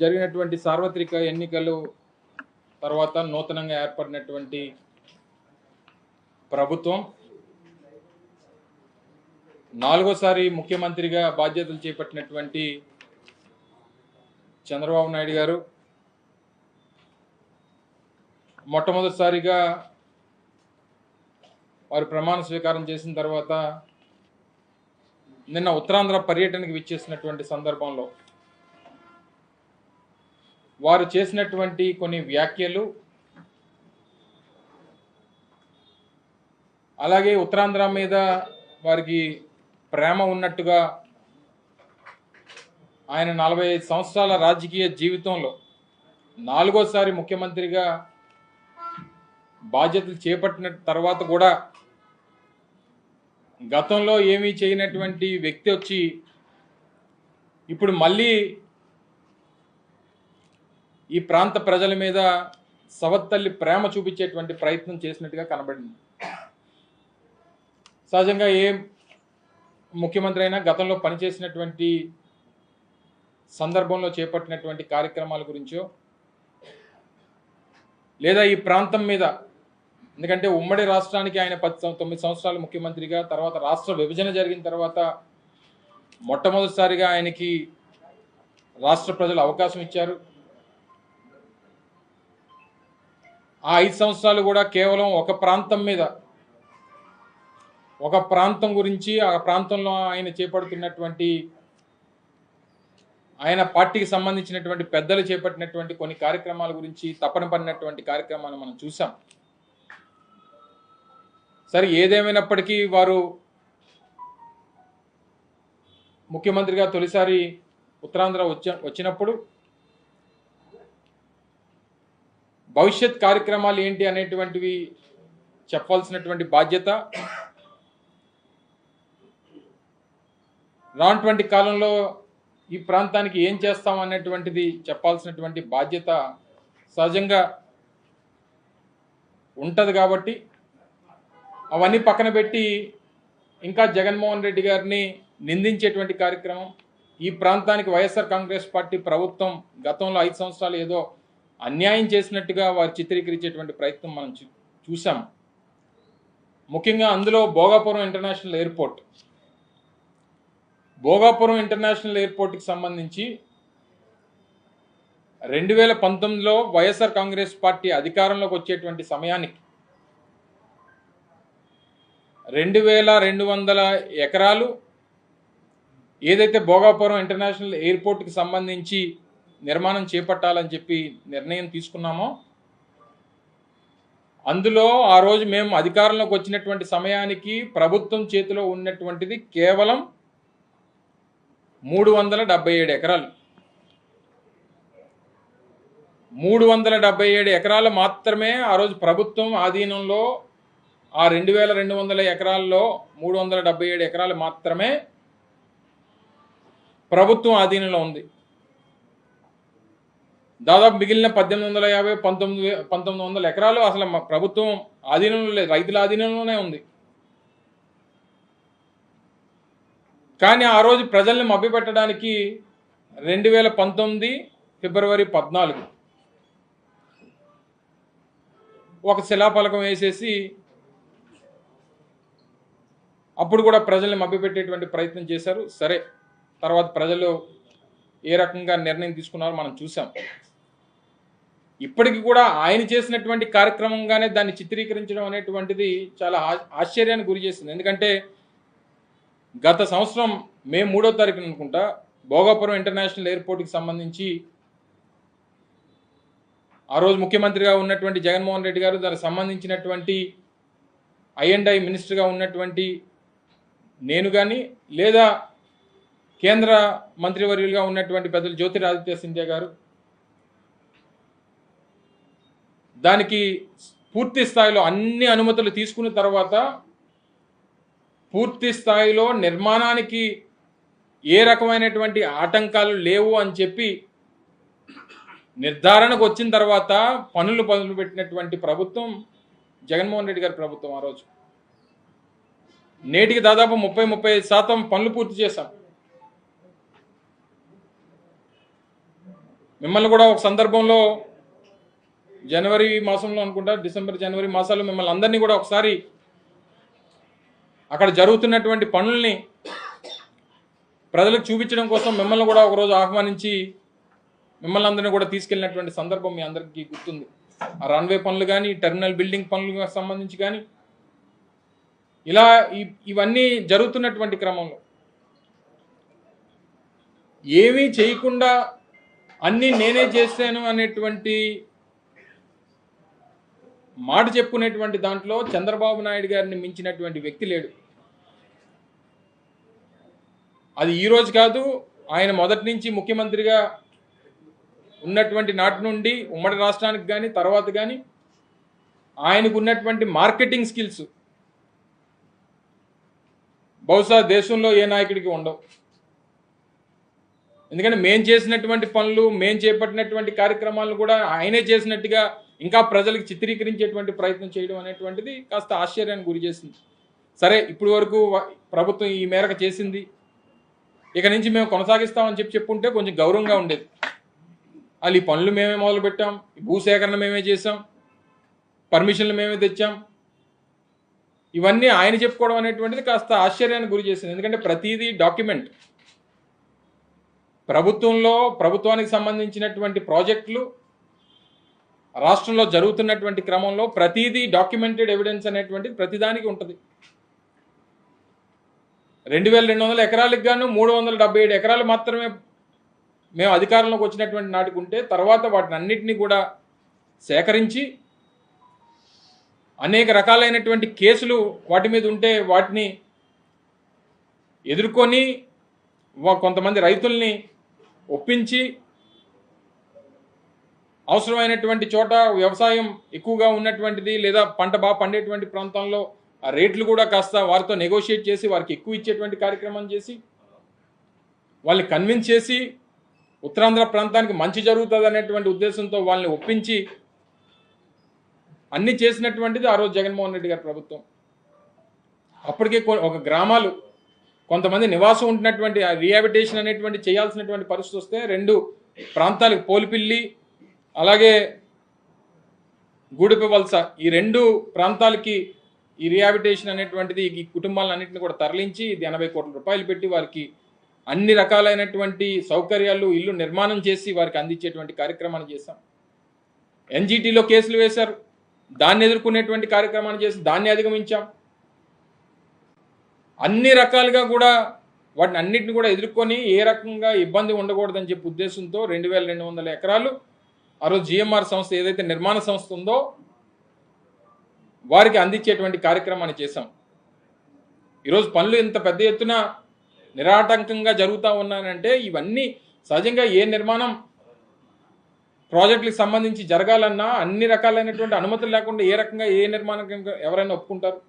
జరిగినటువంటి సార్వత్రిక ఎన్నికలు తర్వాత నూతనంగా ఏర్పడినటువంటి ప్రభుత్వం నాలుగోసారి ముఖ్యమంత్రిగా బాధ్యతలు చేపట్టినటువంటి చంద్రబాబు నాయుడు గారు మొట్టమొదటిసారిగా వారు ప్రమాణ స్వీకారం చేసిన తర్వాత నిన్న ఉత్తరాంధ్ర పర్యటనకి విచ్చేసినటువంటి సందర్భంలో వారు చేసినటువంటి కొన్ని వ్యాఖ్యలు అలాగే ఉత్తరాంధ్ర మీద వారికి ప్రేమ ఉన్నట్టుగా ఆయన నలభై ఐదు సంవత్సరాల రాజకీయ జీవితంలో నాలుగోసారి ముఖ్యమంత్రిగా బాధ్యతలు చేపట్టిన తర్వాత కూడా గతంలో ఏమీ చేయనటువంటి వ్యక్తి వచ్చి ఇప్పుడు మళ్ళీ ఈ ప్రాంత ప్రజల మీద సవత్తల్లి ప్రేమ చూపించేటువంటి ప్రయత్నం చేసినట్టుగా కనబడింది. సహజంగా ఏ ముఖ్యమంత్రి అయినా గతంలో పనిచేసినటువంటి సందర్భంలో చేపట్టినటువంటి కార్యక్రమాల గురించో లేదా ఈ ప్రాంతం మీద ఎందుకంటే ఉమ్మడి రాష్ట్రానికి ఆయన పది తొమ్మిది సంవత్సరాలు ముఖ్యమంత్రిగా తర్వాత రాష్ట్ర విభజన జరిగిన తర్వాత మొట్టమొదటిసారిగా ఆయనకి రాష్ట్ర ప్రజలు అవకాశం ఇచ్చారు. ఆ ఐదు సంవత్సరాలు కూడా కేవలం ఒక ప్రాంతం మీద ఒక ప్రాంతం గురించి ఆ ప్రాంతంలో ఆయన చేపడుతున్నటువంటి ఆయన పార్టీకి సంబంధించినటువంటి పెద్దలు చేపట్టినటువంటి కొన్ని కార్యక్రమాల గురించి తపన పడినటువంటి కార్యక్రమాలు మనం చూసాం. సరే ఏదేమైనప్పటికీ వారు ముఖ్యమంత్రిగా తొలిసారి ఉత్తరాంధ్ర వచ్చినప్పుడు భవిష్యత్ కార్యక్రమాలు ఏంటి అనేటువంటివి చెప్పాల్సినటువంటి బాధ్యత. రానటువంటి కాలంలో ఈ ప్రాంతానికి ఏం చేస్తాం అనేటువంటిది చెప్పాల్సినటువంటి బాధ్యత సహజంగా ఉంటుంది కాబట్టి అవన్నీ పక్కన పెట్టి ఇంకా జగన్మోహన్ రెడ్డి గారిని నిందించేటువంటి కార్యక్రమం. ఈ ప్రాంతానికి వైఎస్ఆర్ కాంగ్రెస్ పార్టీ ప్రభుత్వం గతంలో ఐదు సంవత్సరాలు ఏదో అన్యాయం చేసినట్టుగా వారు చిత్రీకరించేటువంటి ప్రయత్నం మనం చూసాం ముఖ్యంగా అందులో Bhogapuram international airport. Bhogapuram international ఎయిర్పోర్ట్కి సంబంధించి రెండు వేల పంతొమ్మిదిలో వైఎస్ఆర్ కాంగ్రెస్ పార్టీ అధికారంలోకి వచ్చేటువంటి సమయానికి రెండు వేల రెండు వందల ఎకరాలు ఏదైతే భోగాపురం ఇంటర్నేషనల్ ఎయిర్పోర్ట్కి సంబంధించి నిర్మాణం చేపట్టాలని చెప్పి నిర్ణయం తీసుకున్నామో అందులో ఆ రోజు మేము అధికారంలోకి వచ్చినటువంటి సమయానికి ప్రభుత్వం చేతిలో ఉన్నటువంటిది కేవలం మూడు వందల డెబ్బై ఏడు ఎకరాలు. మూడు వందల డెబ్బై ఏడు ఎకరాలు మాత్రమే ఆ రోజు ప్రభుత్వం ఆధీనంలో ఆ రెండు వేల రెండు వందల ఎకరాల్లో మూడు వందల డెబ్బై ఏడు ఎకరాలు మాత్రమే ప్రభుత్వం ఆధీనంలో ఉంది. దాదాపు మిగిలిన పద్దెనిమిది వందల యాభై పంతొమ్మిది పంతొమ్మిది వందల ఎకరాలు అసలు ప్రభుత్వం ఆధీనంలో లేదు రైతుల ఆధీనంలోనే ఉంది. కానీ ఆ రోజు ప్రజల్ని మభ్యపెట్టడానికి రెండు వేల పంతొమ్మిది ఫిబ్రవరి పద్నాలుగు ఒక శిలాఫలకం వేసేసి అప్పుడు కూడా ప్రజల్ని మభ్యపెట్టేటువంటి ప్రయత్నం చేశారు. సరే తర్వాత ప్రజలు ఏ రకంగా నిర్ణయం తీసుకున్నారో మనం చూసాం ఇప్పటికి కూడా ఆయన చేసినటువంటి కార్యక్రమంగానే దాన్ని చిత్రీకరించడం అనేటువంటిది చాలా ఆ- ఆశ్చర్యానికి గురి చేసింది. ఎందుకంటే గత సంవత్సరం మే మూడో తారీఖున అనుకుంటా భోగాపురం ఇంటర్నేషనల్ ఎయిర్పోర్ట్కి సంబంధించి ఆ రోజు ముఖ్యమంత్రిగా ఉన్నటువంటి జగన్మోహన్ రెడ్డి గారు దానికి సంబంధించినటువంటి ఐఎండ్ఐ మినిస్టర్గా ఉన్నటువంటి నేను కానీ లేదా కేంద్ర మంత్రివర్యులుగా ఉన్నటువంటి పెద్దలు జ్యోతిరాదిత్య సింధ్యా గారు దానికి పూర్తి స్థాయిలో అన్ని అనుమతులు తీసుకున్న తర్వాత పూర్తి స్థాయిలో నిర్మాణానికి ఏ రకమైనటువంటి ఆటంకాలు లేవు అని చెప్పి నిర్ధారణకు వచ్చిన తర్వాత పనులు పనులు పెట్టినటువంటి ప్రభుత్వం జగన్మోహన్ రెడ్డి గారి ప్రభుత్వం ఆ రోజు. నేటికి దాదాపు ముప్పై ముప్పై శాతం పనులు పూర్తి చేశాం. మిమ్మల్ని కూడా ఒక సందర్భంలో జనవరి మాసంలో అనుకుంటా డిసెంబర్ జనవరి మాసాలు మిమ్మల్ని అందరినీ కూడా ఒకసారి అక్కడ జరుగుతున్నటువంటి పనుల్ని ప్రజలకు చూపించడం కోసం మిమ్మల్ని కూడా ఒకరోజు ఆహ్వానించి మిమ్మల్ని అందరినీ కూడా తీసుకెళ్ళినటువంటి సందర్భం మీ అందరికీ గుర్తుంది. ఆ రన్వే పనులు కానీ టెర్మినల్ బిల్డింగ్ పనులకు సంబంధించి కానీ ఇలా ఇవన్నీ జరుగుతున్నటువంటి క్రమంలో ఏమీ చేయకుండా అన్నీ నేనే చేశాను అనేటువంటి మాట చెప్పుకునేటువంటి దాంట్లో చంద్రబాబు నాయుడు గారిని మించినటువంటి వ్యక్తి లేడు. అది ఈరోజు కాదు ఆయన మొదటి నుంచి ముఖ్యమంత్రిగా ఉన్నటువంటి నాటి నుండి ఉమ్మడి రాష్ట్రానికి కానీ తర్వాత కానీ ఆయనకు ఉన్నటువంటి మార్కెటింగ్ స్కిల్స్ బహుశా దేశంలో ఏ నాయకుడికి ఉండవు. ఎందుకంటే మేం చేసినటువంటి పనులు మేం చేపట్టినటువంటి కార్యక్రమాలను కూడా ఆయనే చేసినట్టుగా ఇంకా ప్రజలకు చిత్రీకరించేటువంటి ప్రయత్నం చేయడం అనేటువంటిది కాస్త ఆశ్చర్యానికి గురి చేసింది. సరే ఇప్పటి వరకు ప్రభుత్వం ఈ మేరకు చేసింది. ఇక నుంచి మేము కొనసాగిస్తామని చెప్పి చెప్పుంటే కొంచెం గౌరవంగా ఉండేది. వాళ్ళు ఈ పనులు మేమే మొదలుపెట్టాం భూసేకరణ మేమే చేసాం పర్మిషన్లు మేమే తెచ్చాం. ఇవన్నీ ఆయన చెప్పుకోవడం అనేటువంటిది కాస్త ఆశ్చర్యానికి గురి చేసింది. ఎందుకంటే ప్రతిదీ డాక్యుమెంట్. ప్రభుత్వంలో ప్రభుత్వానికి సంబంధించినటువంటి ప్రాజెక్టులు రాష్ట్రంలో జరుగుతున్నటువంటి క్రమంలో ప్రతిదీ డాక్యుమెంటెడ్ ఎవిడెన్స్ అనేటువంటిది ప్రతిదానికి ఉంటుంది. రెండు వేల రెండు వందల ఎకరాలకు గాను మూడు వందల డెబ్బై ఏడు ఎకరాలు మాత్రమే మేము అధికారంలోకి వచ్చినటువంటి నాటికుంటే తర్వాత వాటిని అన్నిటినీ కూడా సేకరించి అనేక రకాలైనటువంటి కేసులు వాటి మీద ఉంటే వాటిని ఎదుర్కొని వా- కొంతమంది రైతుల్ని ఒప్పించి అవసరమైనటువంటి చోట వ్యవసాయం ఎక్కువగా ఉన్నటువంటిది లేదా పంట బాగా పండేటువంటి ప్రాంతంలో ఆ రేట్లు కూడా కాస్త వారితో నెగోషియేట్ చేసి వారికి ఎక్కువ ఇచ్చేటువంటి కార్యక్రమం చేసి వాళ్ళని కన్విన్స్ చేసి ఉత్తరాంధ్ర ప్రాంతానికి మంచి జరుగుతుంది అనేటువంటి ఉద్దేశంతో వాళ్ళని ఒప్పించి అన్ని చేసినటువంటిది ఆ రోజు జగన్మోహన్ రెడ్డి గారి ప్రభుత్వం. అప్పటికే కొ- ఒక గ్రామాలు కొంతమంది నివాసం ఉంటున్నటువంటి ఆ రీహాబిటేషన్ అనేటువంటి చేయాల్సినటువంటి పరిస్థితి వస్తే రెండు ప్రాంతాలకు పోలిపిల్లి అలాగే గూడిపి వలస ఈ రెండు ప్రాంతాలకి ఈ రిహాబిటేషన్ అనేటువంటిది ఈ కుటుంబాలన్నింటినీ కూడా తరలించి ఇది ఎనభై కోట్ల రూపాయలు పెట్టి వారికి అన్ని రకాలైనటువంటి సౌకర్యాలు ఇల్లు నిర్మాణం చేసి వారికి అందించేటువంటి కార్యక్రమాన్ని చేశాం. ఎన్జిటీలో కేసులు వేశారు. దాన్ని ఎదుర్కొనేటువంటి కార్యక్రమాన్ని చేసి దాన్ని అధిగమించాం. అన్ని రకాలుగా కూడా వాటిని అన్నింటిని కూడా ఎదుర్కొని ఏ రకంగా ఇబ్బంది ఉండకూడదని చెప్పి ఉద్దేశంతో రెండు వేల రెండు వందల ఎకరాలు ఆ రోజు జిఎంఆర్ సంస్థ ఏదైతే నిర్మాణ సంస్థ ఉందో వారికి అందించేటువంటి కార్యక్రమాన్ని చేశాం. ఈరోజు పనులు ఇంత పెద్ద ఎత్తున నిరాటంకంగా జరుగుతూ ఉన్నానంటే ఇవన్నీ సహజంగా ఏ నిర్మాణం ప్రాజెక్టులకు సంబంధించి జరగాలన్నా అన్ని రకాలైనటువంటి అనుమతులు లేకుండా ఏ రకంగా ఏ నిర్మాణం ఎవరైనా ఒప్పుకుంటారు?